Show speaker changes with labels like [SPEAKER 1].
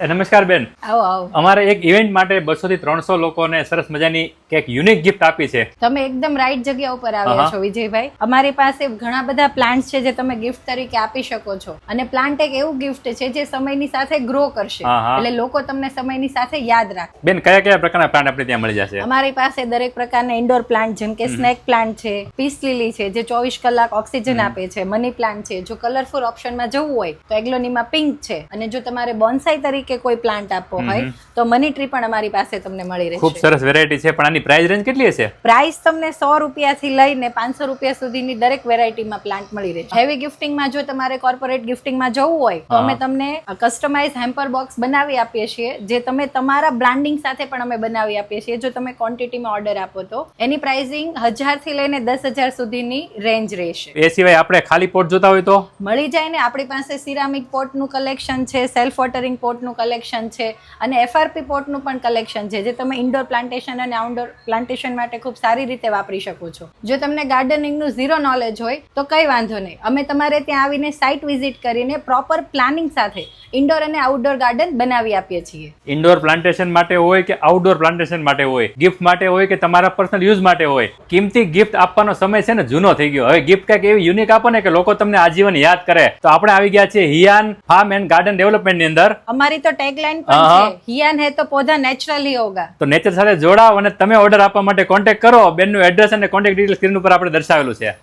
[SPEAKER 1] નમસ્કાર બેન.
[SPEAKER 2] આવો આવો.
[SPEAKER 1] અમારે એક ઇવેન્ટ માટે બસો થી ત્રણસો લોકોને સરસ મજાની એક યુનિક ગિફ્ટ આપી છે.
[SPEAKER 2] તમે એકદમ રાઈટ જગ્યા ઉપર આવ્યા છો વિજયભાઈ. અમારી પાસે ઘણા બધા પ્લાન્ટ છે જે તમે ગિફ્ટ તરીકે આપી શકો છો. અને પ્લાન્ટ એક એવું ગિફ્ટ છે જે સમયની સાથે ગ્રો કરશે. એટલે લોકો તમને સમયની સાથે યાદ રાખે.
[SPEAKER 1] બેન કયા કયા પ્રકારના પ્લાન્ટ આપણે ત્યાં મળી જશે?
[SPEAKER 2] અમારી પાસે દરેક પ્રકારના ઇન્ડોર પ્લાન્ટ જેમ કે સ્નેક પ્લાન્ટ છે પીસ લીલી છે જે ચોવીસ કલાક ઓક્સિજન આપે છે મની પ્લાન્ટ છે. જો કલરફુલ ઓપ્શનમાં જવું હોય તો એગ્લોનીમાં પિંક છે. અને જો તમારે બોન્સાઈ તરીકે કોઈ પ્લાન્ટ આપવો હોય તો મની ટ્રી પણ અમારી પાસે તમને મળી
[SPEAKER 1] ખૂબ સરસ વેરાયટી છે પણ આની પ્રાઇસ રેન્જ કેટલી હશે?
[SPEAKER 2] પ્રાઇસ તમને સો રૂપિયાથી લઈને પાંચસો રૂપિયા સુધીની દરેક વેરાયટીમાં પ્લાન્ટ મળી રહે છે. હેવી ગિફ્ટિંગમાં જો તમારે કોર્પોરેટ ગિફ્ટિંગમાં જવું હોય તો અમે તમને કસ્ટમાઇઝ હેમ્પર બોક્સ બનાવી આપીએ છીએ જે તમે તમારા બ્રાન્ડિંગ સાથે પણ અમે બનાવી આપીએ છીએ. જો તમે ક્વોન્ટિટીમાં ઓર્ડર આપો તો એની પ્રાઇસિંગ હજારથી લઈને દસ હજાર સુધીની રેન્જ રહેશે.
[SPEAKER 1] એ સિવાય આપણે ખાલી પોટ જોતા હોય તો?
[SPEAKER 2] મળી જાય ને આપણી પાસે સિરામિક પોટનું કલેક્શન છે સેલ્ફ વોટરિંગ પોટનું કલેક્શન છે. અને એફઆરપી પોટનું પણ કલેક્શન છે જે તમે ઇન્ડોર પ્લાન્ટેશન અને આઉટડોર પ્લાન્ટેશન માટે ખૂબ સારી રીતે વાપરી શકો છો. જો તમને ગાર્ડનિંગનું ઝીરો નોલેજ હોય તો કંઈ વાંધો નહીં. અમે તમારે ત્યાં આવીને સાઇટ વિઝિટ કરીને પ્રોપર પ્લાનિંગ સાથે ઇન્ડોર અને આઉટડોર ગાર્ડન બનાવી આપીએ છીએ.
[SPEAKER 1] ઇન્ડોર પ્લાન્ટેશન માટે હોય કે આઉટડોર પ્લાન્ટેશન માટે હોય? ગિફ્ટ માટે હોય કે તમારા પર્સનલ યુઝ માટે હોય? કિંમતી ગિફ્ટ આપવાનો સમય છે ને જૂનો થઈ ગયો. હવે ગિફ્ટ કંઈક એવી યુનિક આપો ને કે લોકો તમને આજીવન યાદ કરે. તો આપણે આવી ગયા છીએ હિયાન ફાર્મ એન્ડ ગાર્ડન ડેવલપમેન્ટની અંદર.
[SPEAKER 2] અમારી તો ટેગલાઇન પણ છે હિયાન હે તો પૌધા નેચરલી હોગા.
[SPEAKER 1] તો નેચર સાથે જોડાઓ અને તમે ઓર્ડર આપવા માટે કોન્ટેક્ટ કરો. બેનનું એડ્રેસ અને કોન્ટેક્ટ ડિટેલ સ્ક્રીન ઉપર આપણે દર્શાવેલું છે.